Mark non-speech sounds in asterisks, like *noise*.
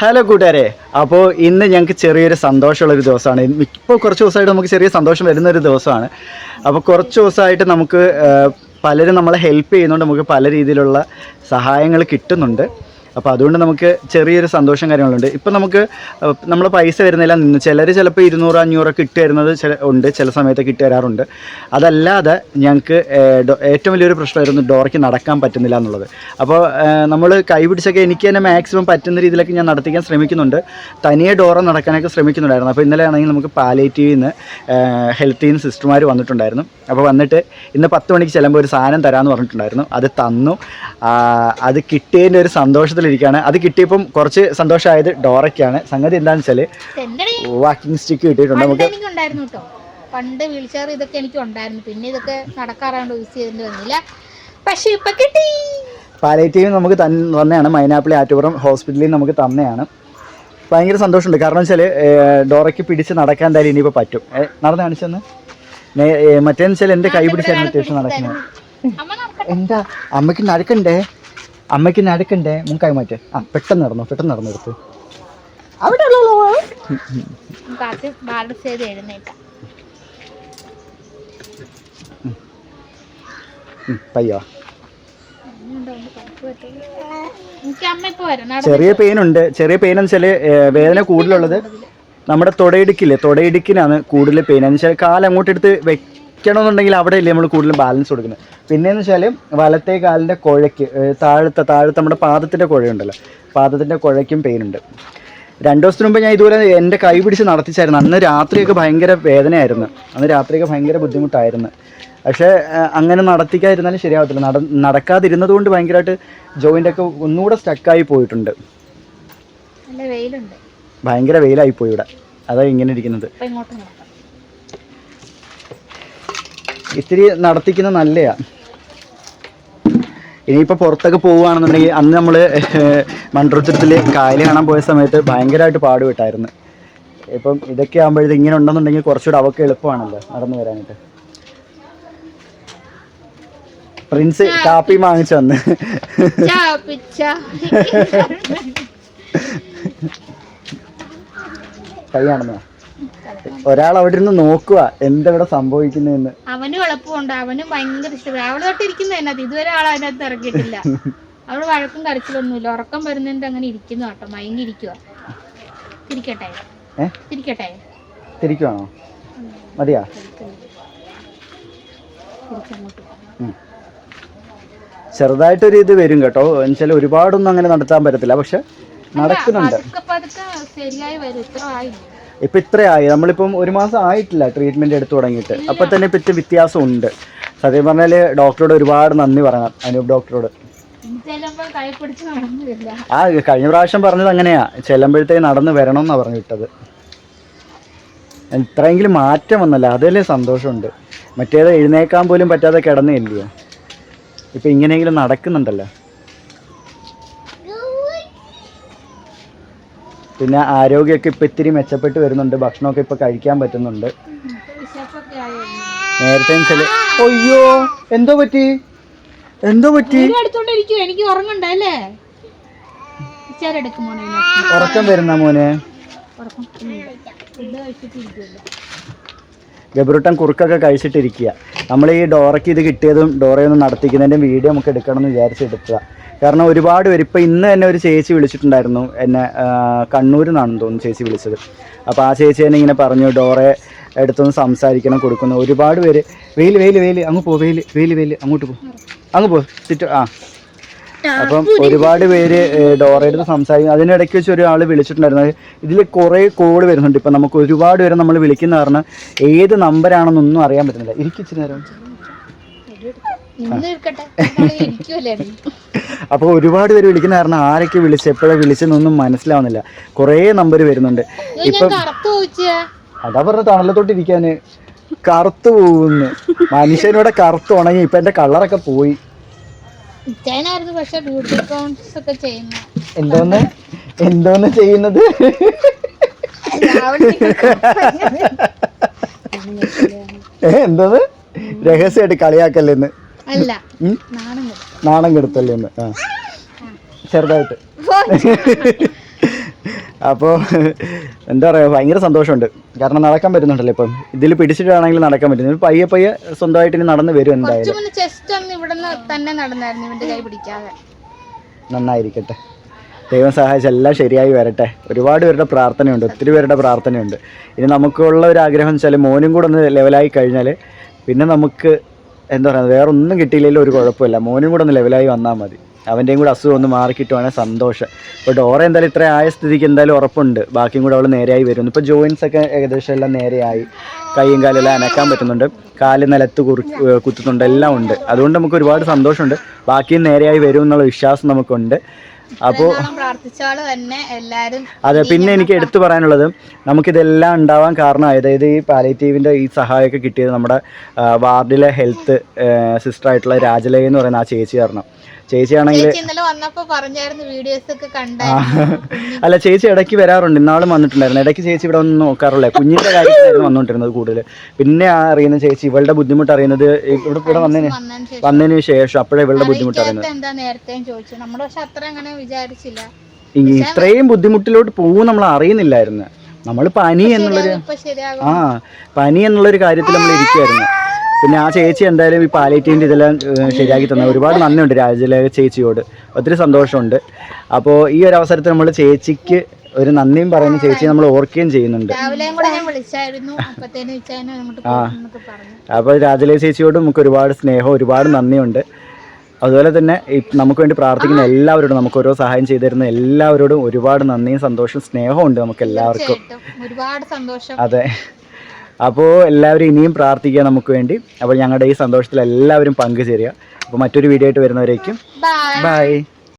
Hello കൂട്ടുകാരെ. അപ്പോൾ ഇന്ന് ഞങ്ങൾക്ക് ചെറിയൊരു സന്തോഷമുള്ളൊരു ദിവസമാണ്. ഇപ്പോൾ കുറച്ച് ദിവസമായിട്ട് നമുക്ക് ചെറിയ സന്തോഷം വരുന്ന ഒരു ദിവസമാണ്. അപ്പോൾ കുറച്ച് ദിവസമായിട്ട് നമുക്ക് പലരും നമ്മളെ ഹെൽപ്പ് ചെയ്യുന്നുണ്ട്. നമുക്ക് പല രീതിയിലുള്ള സഹായങ്ങൾ കിട്ടുന്നുണ്ട്. അപ്പോൾ അതുകൊണ്ട് നമുക്ക് ചെറിയൊരു സന്തോഷം കാര്യങ്ങളുണ്ട്. ഇപ്പം നമുക്ക് നമ്മൾ പൈസ വരുന്നില്ല നിന്ന് ചിലർ ചിലപ്പോൾ ഇരുന്നൂറ് അഞ്ഞൂറൊക്കെ ഇട്ട് തരുന്നത് ചില ഉണ്ട്. ചില സമയത്ത് കിട്ടി തരാറുണ്ട്. അതല്ലാതെ ഞങ്ങൾക്ക് ഏറ്റവും വലിയൊരു പ്രശ്നമായിരുന്നു ഡോറയ്ക്ക് നടക്കാൻ പറ്റുന്നില്ല എന്നുള്ളത്. അപ്പോൾ നമ്മൾ കൈപിടിച്ചൊക്കെ എനിക്ക് തന്നെ മാക്സിമം പറ്റുന്ന രീതിയിലൊക്കെ ഞാൻ നടത്തിക്കാൻ ശ്രമിക്കുന്നുണ്ട്. തനിയെ ഡോറ നടക്കാനൊക്കെ ശ്രമിക്കുന്നുണ്ടായിരുന്നു. അപ്പോൾ ഇന്നലെ ആണെങ്കിൽ നമുക്ക് പാലേറ്റീവിൽ നിന്ന് ഹെൽത്തിൽ നിന്ന് സിസ്റ്റർമാർ വന്നിട്ടുണ്ടായിരുന്നു. അപ്പോൾ വന്നിട്ട് ഇന്ന് പത്ത് മണിക്ക് ചെല്ലുമ്പോൾ ഒരു സാധനം തരാമെന്ന് പറഞ്ഞിട്ടുണ്ടായിരുന്നു. അത് തന്നു. അത് കിട്ടിയതിന്റെ ഒരു സന്തോഷത്തിലിരിക്കുകയാണ് അത് കിട്ടിയപ്പം കുറച്ച് സന്തോഷമായത് ഡോറയ്ക്കാണ്. സംഗതി എന്താണെന്ന് വെച്ചാൽ വാക്കിംഗ് സ്റ്റിക്ക് കിട്ടിയിട്ടുണ്ട്. നമുക്ക് പണ്ട് വീൽചെയർ ഇതൊക്കെ എനിക്ക് ഉണ്ടായിരുന്നു പിന്നെ ഇതൊക്കെ നടക്കാറാണ്ട് യൂസ് ചെയ്തിട്ട് വന്നില്ല. പക്ഷെ ഇപ്പൊ കിട്ടി. പാലേറ്റീവ് നമുക്ക് തന്ന തന്നെയാണ്. മൈനാപ്പിളി ആറ്റുപുറം ഹോസ്പിറ്റലിൽ നമുക്ക് തന്നെയാണ്. ഭയങ്കര സന്തോഷമുണ്ട്. കാരണം വെച്ചാൽ ഡോറയ്ക്ക് പിടിച്ച് നടക്കാൻ എന്തായാലും ഇനിയിപ്പോൾ പറ്റും. നടന്നു കാണിച്ചെന്ന്? മറ്റേന്ന് വെച്ചാൽ എന്റെ കൈ പിടിച്ചായിരുന്നു അത്യാവശ്യം നടക്കുന്നത് എന്താ? അമ്മയ്ക്ക് നടക്കണ്ടേ? അമ്മയ്ക്ക് നടക്കണ്ടേ മുൻകായി മാറ്റേ. ആ പെട്ടെന്ന് നടന്നു പെട്ടെന്ന് നടന്നു എടുത്ത്. അവിടെ പയ്യോ? ചെറിയ പെയിനുണ്ട്. ചെറിയ പെയിൻ എന്ന് വെച്ചാൽ വേദന കൂടുതലുള്ളത് നമ്മുടെ തൊടയിടുക്കില്ലേ? തൊടയിടുക്കിനാണ് കൂടുതൽ പെയിൻ. എന്ന് വെച്ചാൽ കാലം അങ്ങോട്ട് എടുത്ത് വെക്കണമെന്നുണ്ടെങ്കിൽ അവിടെ ഇല്ലേ നമ്മൾ കൂടുതലും ബാലൻസ് കൊടുക്കുന്നത്. പിന്നെയെന്ന് വെച്ചാൽ വലത്തെ കാലിന്റെ കുഴയ്ക്ക് താഴത്തെ താഴത്തെ നമ്മുടെ പാദത്തിന്റെ കുഴയുണ്ടല്ലോ. പാദത്തിന്റെ കുഴയ്ക്കും പെയിൻ ഉണ്ട്. രണ്ട് ദിവസത്തിന് മുമ്പ് ഞാൻ ഇതുപോലെ എന്റെ കൈ പിടിച്ച് നടത്തിച്ചായിരുന്നു. അന്ന് രാത്രിയൊക്കെ ഭയങ്കര വേദനയായിരുന്നു. അന്ന് രാത്രിയൊക്കെ ഭയങ്കര ബുദ്ധിമുട്ടായിരുന്നു. പക്ഷേ അങ്ങനെ നടത്തിക്കാതിരുന്നാലും ശരിയാവത്തില്ല. നട നടക്കാതിരുന്നത് കൊണ്ട് ഭയങ്കരമായിട്ട് ജോയിന്റൊക്കെ ഒന്നുകൂടെ സ്റ്റക്കായി പോയിട്ടുണ്ട്. ഭയങ്കര വെയിലായി പോയി ഇവിടെ. അതാ ഇങ്ങനെ ഇരിക്കുന്നത്. ഇത്തിരി നടത്തിക്കുന്ന നല്ലതാണ് ഇനിയിപ്പോൾ പുറത്തൊക്കെ പോവുകയാണെന്നുണ്ടെങ്കിൽ അന്ന് നമ്മൾ മൺട്രോത്തുരത്തിൽ കായൽ കാണാൻ പോയ സമയത്ത് ഭയങ്കരമായിട്ട് പാടുപെട്ടായിരുന്നു. ഇപ്പം ഇതൊക്കെ ആകുമ്പോഴത് ഇങ്ങനെ ഉണ്ടെന്നുണ്ടെങ്കിൽ കുറച്ചുകൂടെ അവർക്ക് എളുപ്പമാണല്ലോ നടന്നു വരാനായിട്ട്. പ്രിൻസ് കാപ്പി വാങ്ങിച്ചു വന്ന്. കൈ കാണുന്ന? ഒരാൾ അവിടെ ഇരുന്ന് നോക്കുക എന്തെവിടെ സംഭവിക്കുന്നതെന്ന്. അവനും എളുപ്പമുണ്ട് അവനും ഭയങ്കര ഇഷ്ടം അവൾ തൊട്ട് ഇരിക്കുന്ന അതിനകത്ത്. ഇതുവരെ ആൾ അതിനകത്ത് ഇറക്കിയിട്ടില്ല അവൾ വഴക്കും കരച്ചിലൊന്നുമില്ല. ഉറക്കം വരുന്നതിന്റെ അങ്ങനെ ഇരിക്കുന്നു കേട്ടോ. മയങ്ങി ഇരിക്കുക തിരിക്കട്ടെ തിരിക്കട്ടെ? തിരിക്കുവാണോ? മതിയാ. ചെറുതായിട്ടൊരു ഇത് വരും കേട്ടോ. എന്നുവെച്ചാൽ ഒരുപാടൊന്നും അങ്ങനെ നടത്താൻ പറ്റത്തില്ല. പക്ഷെ നടക്കുന്നുണ്ട്. ശരിയായി വരും. ഇത്ര ആയില്ല? ഇപ്പം ഇത്രയായി. നമ്മളിപ്പം ഒരു മാസം ആയിട്ടില്ല ട്രീറ്റ്മെന്റ് എടുത്തു തുടങ്ങിയിട്ട്. അപ്പം തന്നെ ഇപ്പം ഇത്തിരി വ്യത്യാസം ഉണ്ട് സത്യം പറഞ്ഞാൽ ഡോക്ടറോട് ഒരുപാട് നന്ദി പറയണം അനൂപ് ഡോക്ടറോട് ആ കഴിഞ്ഞ പ്രാവശ്യം പറഞ്ഞത് അങ്ങനെയാ. ചെല്ലുമ്പോഴത്തേക്ക് നടന്ന് വരണം എന്നാണ് പറഞ്ഞു വിട്ടത് ഇത്രയെങ്കിലും മാറ്റം വന്നല്ലോ? അതല്ലേ സന്തോഷമുണ്ട്. മറ്റേത് എഴുന്നേക്കാൻ പോലും പറ്റാതെ കിടന്നില്ലയോ ഇപ്പം ഇങ്ങനെയെങ്കിലും നടക്കുന്നുണ്ടല്ലോ. പിന്നെ ആരോഗ്യമൊക്കെ ഇപ്പം ഇത്തിരി മെച്ചപ്പെട്ട് വരുന്നുണ്ട് ഭക്ഷണമൊക്കെ ഇപ്പം കഴിക്കാൻ പറ്റുന്നുണ്ട്. നേരത്തെ ചില അയ്യോ എന്തോ പറ്റി? എന്തോ പറ്റി? എനിക്ക്. ഉറക്കം വരുന്ന മോനെ? ഗബ്രുട്ടൻ കുറുക്കൊക്കെ കഴിച്ചിട്ടിരിക്കുക നമ്മൾ ഈ ഡോറയ്ക്ക് ഇത് കിട്ടിയതും ഡോറയൊന്നും നടത്തിക്കുന്നതിന്റെ വീഡിയോ നമുക്ക് എടുക്കണം എന്ന് വിചാരിച്ചെടുത്തതാണ് കാരണം ഒരുപാട് പേര് ഇപ്പോൾ ഇന്ന് തന്നെ ഒരു ചേച്ചി വിളിച്ചിട്ടുണ്ടായിരുന്നു. എന്നെ കണ്ണൂരിൽ നിന്നാണെന്ന് തോന്നുന്നു ചേച്ചി വിളിച്ചത്. അപ്പോൾ ആ ചേച്ചി തന്നെ ഇങ്ങനെ പറഞ്ഞു ഡോറെ എടുത്തൊന്ന് സംസാരിക്കണം കൊടുക്കുന്നു. ഒരുപാട് പേര് വെയിൽ വെയിൽ വെയിൽ അങ്ങ് പോ വെയിൽ വെയിൽ വെയിൽ അങ്ങോട്ട് പോ അങ്ങ് പോ ചുറ്റും ആ. അപ്പം ഒരുപാട് പേര് ഡോറയുടെ സംസാരിക്കും അതിനിടയ്ക്ക് വെച്ച് ഒരാൾ വിളിച്ചിട്ടുണ്ടായിരുന്നു. ഇതിൽ കുറേ കോൾ വരുന്നുണ്ട്. ഇപ്പം നമുക്ക് ഒരുപാട് പേരെ നമ്മൾ വിളിക്കുന്ന കാരണം ഏത് നമ്പറാണെന്നൊന്നും അറിയാൻ പറ്റുന്നില്ല. ഇരിക്കിച്ചിരി നേരം. നിന്ന് ഇരിക്കട്ടെ ഇരിക്കുമല്ലേ അപ്പോൾ ഒരുപാട് പേര് വിളിക്കുന്ന കാരണം ആരൊക്കെ വിളിച്ച് എപ്പോഴാണ് വിളിച്ചെന്നൊന്നും മനസ്സിലാവുന്നില്ല. കുറേ നമ്പർ വരുന്നുണ്ട്. ചോദിച്ചാ അതാ പറഞ്ഞ തണലത്തോട്ടിരിക്കാന്. കറുത്തു പോകുന്നു മനുഷ്യനോടെ കറുത്ത് ഉണങ്ങി ഇപ്പൊ എന്റെ കളറൊക്കെ പോയി. എന്തോന്ന്? എന്തോന്ന് ചെയ്യുന്നത്? എന്തോന്ന്? രഹസ്യമായിട്ട് കളിയാക്കല്ലേന്ന്? നാണം കെടുത്തല്ലേ ആ. ചെറുതായിട്ട്. *laughs* അപ്പോൾ എന്താ പറയുക ഭയങ്കര സന്തോഷമുണ്ട്. കാരണം നടക്കാൻ പറ്റുന്നുണ്ടല്ലോ ഇപ്പം. ഇതിൽ പിടിച്ചിട്ടാണെങ്കിൽ നടക്കാൻ പറ്റുന്നു. പയ്യെ പയ്യെ സ്വന്തമായിട്ട് ഇനി നടന്ന് വരും എന്തായാലും. നന്നായിരിക്കട്ടെ. ദൈവം സഹായിച്ച് എല്ലാം ശരിയായി വരട്ടെ. ഒരുപാട് പേരുടെ പ്രാർത്ഥനയുണ്ട് ഒത്തിരി പേരുടെ പ്രാർത്ഥനയുണ്ട്. ഇനി നമുക്കുള്ള ഒരു ആഗ്രഹം വെച്ചാൽ മോനും കൂടെ ഒന്ന് ലെവലായി കഴിഞ്ഞാൽ പിന്നെ നമുക്ക് എന്താ പറയുക വേറെ ഒന്നും കിട്ടിയില്ലെങ്കിലും ഒരു കുഴപ്പമില്ല. മോനും കൂടെ ഒന്ന് ലെവലായി വന്നാൽ മതി. അവന്റെയും കൂടെ അസുഖം ഒന്ന് മാറിക്കിട്ടുവാണെങ്കിൽ സന്തോഷം. ഇപ്പോൾ ഡോറ എന്തായാലും ഇത്ര ആയ സ്ഥിതിക്ക് എന്തായാലും ഉറപ്പുണ്ട്. ബാക്കിയും കൂടെ അവൾ നേരെയായി വരും ഇപ്പോൾ ജോയിൻസ് ഒക്കെ ഏകദേശം എല്ലാം നേരെയായി. കൈയും കാലെല്ലാം അനക്കാൻ പറ്റുന്നുണ്ട്. കാൽ നിലത്ത് കുറി കുത്തുന്നുണ്ട്. എല്ലാം ഉണ്ട്. അതുകൊണ്ട് നമുക്ക് ഒരുപാട് സന്തോഷമുണ്ട്. ബാക്കിയും നേരെയായി വരും എന്നുള്ള വിശ്വാസം നമുക്കുണ്ട്. അപ്പോൾ അതെ പിന്നെ എനിക്ക് എടുത്തു പറയാനുള്ളത് നമുക്കിതെല്ലാം ഉണ്ടാവാൻ കാരണം അതായത് ഈ പാലേറ്റീവിന്റെ ഈ സഹായമൊക്കെ കിട്ടിയത് നമ്മുടെ വാർഡിലെ ഹെൽത്ത് സിസ്റ്റർ ആയിട്ടുള്ള രാജലയ എന്ന് പറയുന്ന ആ ചേച്ചി കാരണം. ചേച്ചിയാണെങ്കിൽ അല്ല ചേച്ചി ഇടയ്ക്ക് വരാറുണ്ട്. ഇന്നാളും വന്നിട്ടുണ്ടായിരുന്നു. ഇടയ്ക്ക് ചേച്ചി ഇവിടെ ഒന്നും നോക്കാറുള്ളേ കുഞ്ഞിന്റെ കാര്യത്തിലായിരുന്നു വന്നുകൊണ്ടിരുന്നത് കൂടുതൽ പിന്നെ ആ അറിയുന്ന ചേച്ചി ഇവളുടെ ബുദ്ധിമുട്ട് അറിയുന്നത് ഇവിടെ ഇവിടെ വന്നതിന് വന്നതിന് ശേഷം. അപ്പോഴേ ഇവളുടെ ബുദ്ധിമുട്ട് അറിയുന്നത്. വിചാരിച്ചില്ല. ഇത്രയും ബുദ്ധിമുട്ടിലോട്ട് പോകും നമ്മൾ അറിയുന്നില്ലായിരുന്നു. നമ്മൾ പനി എന്നുള്ളൊരു ആ പനി എന്നുള്ളൊരു കാര്യത്തിൽ നമ്മൾ ഇരിക്കുകയായിരുന്നു പിന്നെ ആ ചേച്ചി എന്തായാലും ഈ പാലേറ്റീന്റെ ഇതെല്ലാം ശരിയാക്കി തന്നെ ഒരുപാട് നന്ദിയുണ്ട് രാജലേഖ ചേച്ചിയോട്. ഒത്തിരി സന്തോഷമുണ്ട്. അപ്പോൾ ഈ ഒരു അവസരത്തിൽ നമ്മൾ ചേച്ചിക്ക് ഒരു നന്ദിയും പറയുന്ന. ചേച്ചി നമ്മൾ ഓർക്കുകയും ചെയ്യുന്നുണ്ട്. ആ. അപ്പോൾ രാജലേഖ ചേച്ചിയോട് നമുക്ക് ഒരുപാട് സ്നേഹം ഒരുപാട് നന്ദിയുണ്ട്. അതുപോലെ തന്നെ നമുക്ക് വേണ്ടി പ്രാർത്ഥിക്കുന്ന എല്ലാവരോടും നമുക്ക് ഓരോ സഹായം ചെയ്തു തരുന്ന എല്ലാവരോടും ഒരുപാട് നന്ദിയും സന്തോഷവും സ്നേഹവും ഉണ്ട് നമുക്ക് എല്ലാവർക്കും. ഒരുപാട് സന്തോഷം. അതെ. അപ്പോൾ എല്ലാവരും ഇനിയും പ്രാർത്ഥിക്കുക നമുക്ക് വേണ്ടി. അപ്പോൾ ഞങ്ങളുടെ ഈ സന്തോഷത്തിൽ എല്ലാവരും പങ്കുചേരുക. അപ്പോൾ മറ്റൊരു വീഡിയോ ആയിട്ട് വരുന്നവരേക്കും. Bye bye